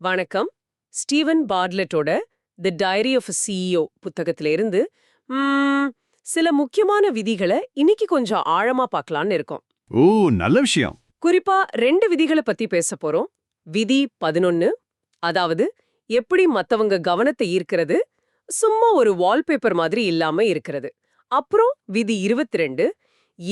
வணக்கம். Steven பார்ட்லெட்டோட the diary of a CEO புத்தகத்துல இருந்து ம், சில முக்கியமான விதிகளை இன்னைக்கு கொஞ்சம் ஆழமா பார்க்கலாம்னு இருக்கோம். ஓ நல்ல விஷயம். குறிப்பா ரெண்டு விதிகளை பத்தி பேச போறோம். விதி பதினொன்னு அதாவது எப்படி மத்தவங்க கவனத்தை ஈர்க்கிறது சும்மா ஒரு வால்பேப்பர் மாதிரி இல்லாம இருக்கிறது. அப்புறம் விதி இருபத்தி ரெண்டு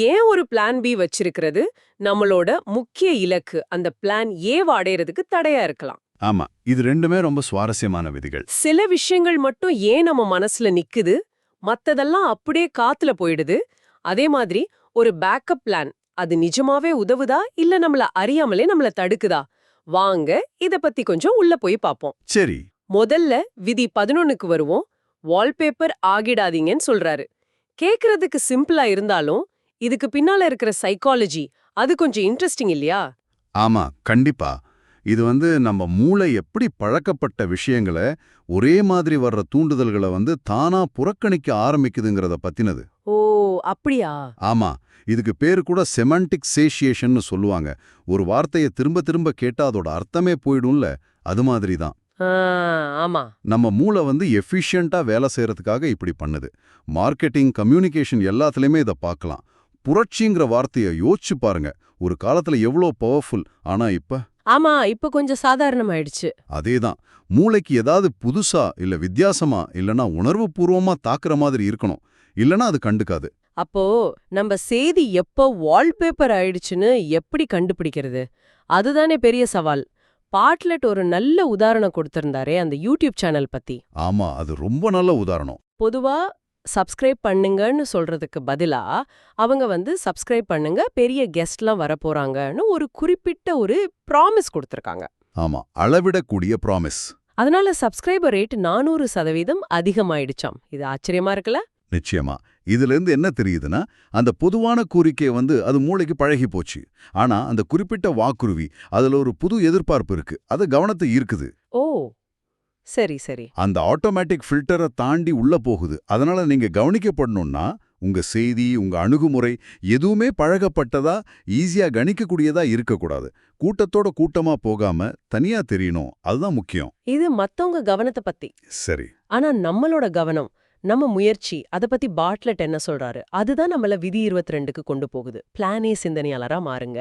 ஏன் ஒரு பிளான் பி வச்சிருக்கிறது நம்மளோட முக்கிய இலக்கு அந்த பிளான் ஏவ அடையறதுக்கு தடையா இருக்கலாம். ஆமா இது ரெண்டுமே ரொம்ப சுவாரஸ்யமான விதிகள். சில விஷயங்கள் மட்டும் ஏன் நம்ம மனசுல நிக்குது? மத்ததெல்லாம் அப்படியே காத்துல போயிடுது. அதே மாதிரி ஒரு பேக்கப் பிளான் அது நிஜமாவே உதவுதா? இல்ல நம்மள அறியாமலே நம்மள தடுக்குதா? வாங்க இத பத்தி கொஞ்சம் உள்ள போய் பாப்போம். சரி. முதல்ல விதி பதினொன்னுக்கு வருவோம். வால்பேப்பர் ஆகிடாதீங்கன்னு சொல்றாரு. கேக்குறதுக்கு சிம்பிளா இருந்தாலும் இதுக்கு பின்னால இருக்கிற சைக்காலஜி அது கொஞ்சம் இன்ட்ரெஸ்டிங் இல்லையா? ஆமா கண்டிப்பா. இது வந்து நம்ம மூளை எப்படி பழக்கப்பட்ட விஷயங்களை ஒரே மாதிரி வர்ற தூண்டுதல்களை வந்து தானா புறக்கணிக்க ஆரம்பிக்குதுங்கிறத பத்தினது. ஓ அப்படியா? ஆமா. இதுக்கு பேரு கூட செமண்டிக் சேஷியேஷன்னு சொல்லுவாங்க. ஒரு வார்த்தையை திரும்ப திரும்ப கேட்டா அதோட அர்த்தமே போயிடும்ல அது மாதிரி தான் ஆமா. நம்ம மூளை வந்து எஃபிஷியண்டா வேலை செய்யறதுக்காக இப்படி பண்ணுது. மார்க்கெட்டிங் கம்யூனிகேஷன் எல்லாத்துலயுமே இதை பார்க்கலாம். புரட்சிங்கிற வார்த்தையை யோசிச்சு பாருங்க. ஒரு காலத்துல எவ்வளோ பவர்ஃபுல் ஆனா இப்ப? ஆமா இப்ப கொஞ்சம் சாதாரணமாயிடுச்சு. அதேதான். மூளைக்கு ஏதாவது புதுசா இல்ல வித்தியாசமா இல்லனா உணர்வுபூர்வமா தாக்குற மாதிரி இருக்கணும். இல்லனா அது கண்டுக்காது. அப்போ நம்ம செய்தி எப்போ வால்பேப்பர் ஆயிடுச்சுன்னு எப்படி கண்டுபிடிக்கிறது? அதுதானே பெரிய சவால். பாட்லெட் ஒரு நல்ல உதாரணம் கொடுத்திருந்தாரே அந்த யூடியூப் சேனல் பத்தி. ஆமா அது ரொம்ப நல்ல உதாரணம். பொதுவா சப்ஸ்கிரைப் பண்ணுங்கன்னு சொல்றதுக்கு பதிலா அவங்க வந்து சப்ஸ்கிரைப் பண்ணுங்க பெரிய கெஸ்ட்லாம் வரப்போறாங்கன்னு ஒரு குறிப்பிட்ட ஒரு ப்ராமிஸ் கொடுத்திருக்காங்க. ஆமா அளவிடக்கூடிய ப்ராமிஸ் அதனால சப்ஸ்கிரைபர் ரேட் நானூறு சதவீதம் அதிகமாயிடுச்சாம். இது ஆச்சரியமா இருக்குல்ல? நிச்சயமா. இதுல இருந்து என்ன தெரியுதுன்னா அந்த பொதுவான கோரிக்கை வந்து அது மூளைக்கு பழகி போச்சு. ஆனா அந்த குறிப்பிட்ட வாக்குருவி அதுல ஒரு புது எதிர்பார்ப்பு இருக்கு. அது கவனத்தை ஈர்க்குது. ஓ சரி சரி. அந்த ஆட்டோமேட்டிக் ஃபில்டரை தாண்டி உள்ள போகுது. அதனால நீங்க கவனிக்கப்படணும்னா உங்க செய்தி உங்க அணுகுமுறை எதுவுமே பழகப்பட்டதா ஈஸியா கணிக்கக்கூடியதா இருக்கக்கூடாது. கூட்டத்தோட கூட்டமா போகாம தனியா தெரியணும். அதுதான் முக்கியம். இது மத்தவங்க கவனத்தை பத்தி. சரி. ஆனா நம்மளோட கவனம் நம்ம முயற்சி அத பத்தி பாட்லெட் என்ன சொல்றாரு? அதுதான் நம்மள விதி இருபத்தி ரெண்டுக்கு கொண்டு போகுது. பிளானே சிந்தனையாளரா மாறுங்க.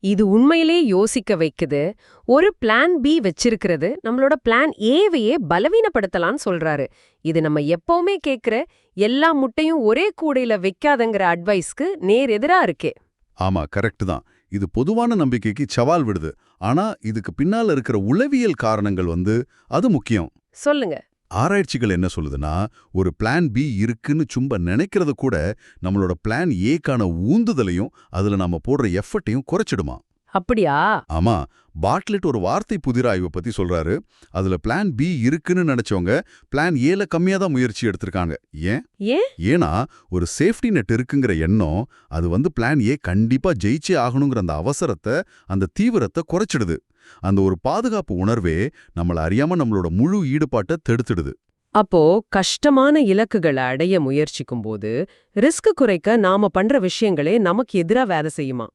இது உண்மையிலே யோசிக்க வைக்குது. ஒரு பிளான் பி வச்சிருக்கிறது நம்மளோட பிளான் ஏவையே பலவீனப்படுத்தலாம்னு சொல்றாரு. இது நம்ம எப்பவுமே கேக்குற எல்லா முட்டையும் ஒரே கூடையில வைக்காதங்கிற அட்வைஸ்க்கு நேர் எதிரா இருக்கே. ஆமா கரெக்ட் தான். இது பொதுவான நம்பிக்கைக்கு சவால் விடுது. ஆனா இதுக்கு பின்னால இருக்கிற உளவியல் காரணங்கள் வந்து அது முக்கியம். சொல்லுங்க. ஆராய்ச்சிகள் என்ன சொல்லுதுன்னா ஒரு பிளான் பி இருக்குன்னு சும்ப நினைக்கிறது கூட நம்மளோட பிளான் ஏக்கான ஊந்துதலையும் அதுல நாம போடுற எஃபர்ட்டையும் குறைச்சிடுமா? அப்படியா? ஆமா. பாட்லெட் ஒரு வார்த்தை புதிராய்வை பத்தி சொல்றாரு. அதுல பிளான் பி இருக்குன்னு நினைச்சவங்க பிளான் ஏல கம்மியா தான் முயற்சி எடுத்திருக்காங்க. ஏன்? ஏன்? ஏன்னா ஒரு சேஃப்டி நெட் இருக்குங்கிற எண்ணம் அது வந்து பிளான் ஏ கண்டிப்பா ஜெயிச்சே ஆகணுங்கிற அந்த அவசரத்தை அந்த தீவிரத்தை குறைச்சிடுது. அந்த ஒரு பாதுகாப்பு உணர்வே நம்மள அறியாம நம்மளோட முழு ஈடுபாட்டை தடுத்துடுது. அப்போ கஷ்டமான இலக்குகளை அடைய முயற்சிக்கும் போது ரிஸ்க் குறைக்க நாம பண்ற விஷயங்களே நமக்கு எதிரா வேலை செய்யுமா?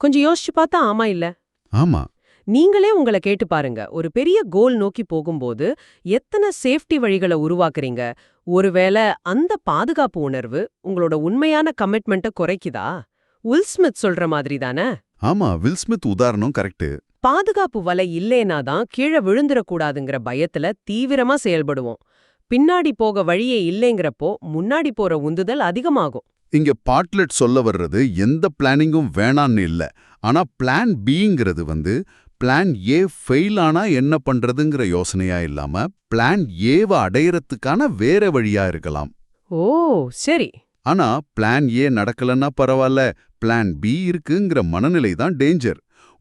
கொஞ்சம் யோசிச்சு பார்த்தா ஆமா இல்ல? ஆமா. நீங்களே உங்களை கேட்டு பாருங்க. ஒரு பெரிய கோல் நோக்கி போகும்போது எத்தனை சேஃப்டி வழிகளை உருவாக்குறீங்க? ஒருவேளை அந்த பாதுகாப்பு உணர்வு உங்களோட உண்மையான கமிட்மெண்ட்டை குறைக்குதா? உல்ஸ்மித் சொல்ற மாதிரி தானே? ஆமா வில் ஸ்மித் உதாரணம் கரெக்ட் பாதுகாப்பு வலை இல்லேனா தான் கீழே விழுந்துடக்கூடாதுங்கிற பயத்துல தீவிரமா செயல்படுவோம். பின்னாடி போக வழியே இல்லைங்கிறப்போ முன்னாடி போற உந்துதல் அதிகமாகும். இங்க பாட்லெட் சொல்ல வர்றது எந்த பிளானிங்கும் வேணான்னு இல்ல. ஆனா பிளான் பிங்கிறது வந்து பிளான் ஏ ஃபெயில் ஆனா என்ன பண்றதுங்கிற யோசனையா இல்லாம பிளான் ஏவ அடையறதுக்கான வேற வழியா இருக்கலாம். ஓ சரி. ஆனா பிளான் ஏ நடக்கலன்னா பரவாயில்ல பிளான் பி இருக்குங்கிற மனநிலை தான் டேஞ்சர்.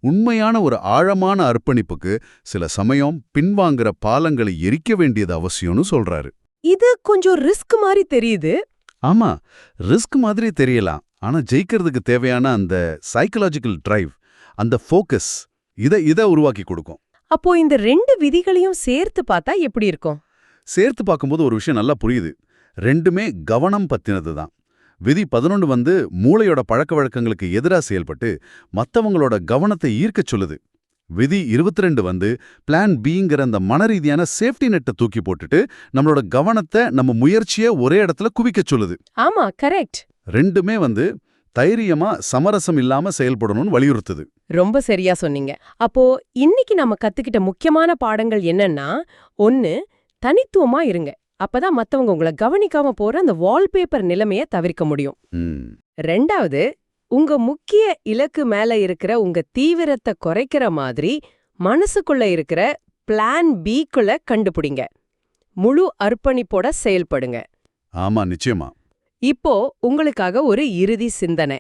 உண்மையான ஒரு ஆழமான அர்ப்பணிப்புக்கு சில சமயம் பின்வாங்குற பாலங்களை எரிக்க வேண்டியது அவசியம்னு சொல்றாரு. இது கொஞ்சம் ரிஸ்க் மாதிரி தெரியுது. ஆமா ரிஸ்க் மாதிரி தெரியலாம். ஆனா ஜெயிக்கிறதுக்கு தேவையான அந்த சைக்கலாஜிக்கல் டிரைவ் அந்த ஃபோக்கஸ் இதை இதை உருவாக்கி கொடுக்கும். அப்போ இந்த ரெண்டு விதிகளையும் சேர்த்து பார்த்தா எப்படி இருக்கும்? சேர்த்து பார்க்கும்போது ஒரு விஷயம் நல்லா புரியுது. ரெண்டுமே கவனம் பத்தினது தான். விதி பதினொன்று வந்து மூளையோட பழக்க வழக்கங்களுக்கு எதிராக செயல்பட்டு மத்தவங்களோட கவனத்தை ஈர்க்கச் சொல்லுது. விதி 22 வந்து பிளான் பிங்கிற அந்த மனரீதியான சேஃப்டி நெட்டை தூக்கி போட்டுட்டு நம்மளோட கவனத்தை நம்ம முயற்சியை ஒரே இடத்துல குவிக்கச் சொல்லுது. ஆமா கரெக்ட் ரெண்டுமே வந்து தைரியமா சமரசம் இல்லாம செயல்படணும்னு வலியுறுத்துது. ரொம்ப சரியா சொன்னீங்க. அப்போ இன்னைக்கு நம்ம கத்துக்கிட்ட முக்கியமான பாடங்கள் என்னன்னா ஒன்னு தனித்துவமா இருங்க. அப்பதான் மத்தவங்க உங்களை கவனிக்காம போற அந்த வால்பேப்பர் நிலைமைய தவிர்க்க முடியும். ரெண்டாவது உங்க முக்கிய இலக்கு மேல இருக்கிற உங்க தீவிரத்தை குறைக்கிற மாதிரி மனசுக்குள்ள இருக்கிற பிளான் பிக்குள்ள கண்டுபிடிங்க. முழு அர்ப்பணிப்போட செயல்படுங்க. ஆமா நிச்சயமா. இப்போ உங்களுக்காக ஒரு இறுதி சிந்தனை.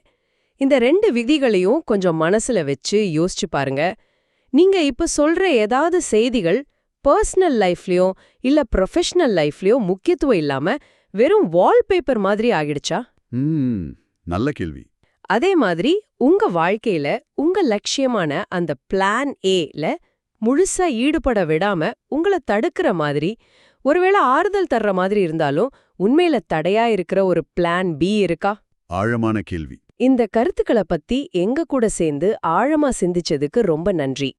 இந்த ரெண்டு விதிகளையும் கொஞ்சம் மனசுல வச்சு யோசிச்சு பாருங்க. நீங்க இப்ப சொல்ற ஏதாவது செய்திகள் பர்சனல் லைஃப்லயோ இல்ல ப்ரொஃபஷனல் லைஃப்லயோ முக்கியத்துவம் இல்லாம வெறும் வால்பேப்பர் மாதிரி ஆகிடுச்சா? நல்ல கேள்வி. அதே மாதிரி உங்க வாழ்க்கையில உங்க லட்சியமான அந்த பிளான் ஏல முழுசா ஈடுபட விடாம உங்கள தடுக்கிற மாதிரி ஒருவேளை ஆறுதல் தர்ற மாதிரி இருந்தாலும் உண்மையில தடையா இருக்கிற ஒரு பிளான் பி இருக்கா? ஆழமான கேள்வி. இந்த கருத்துக்களை பத்தி எங்க கூட சேர்ந்து ஆழமா சிந்திச்சதுக்கு ரொம்ப நன்றி.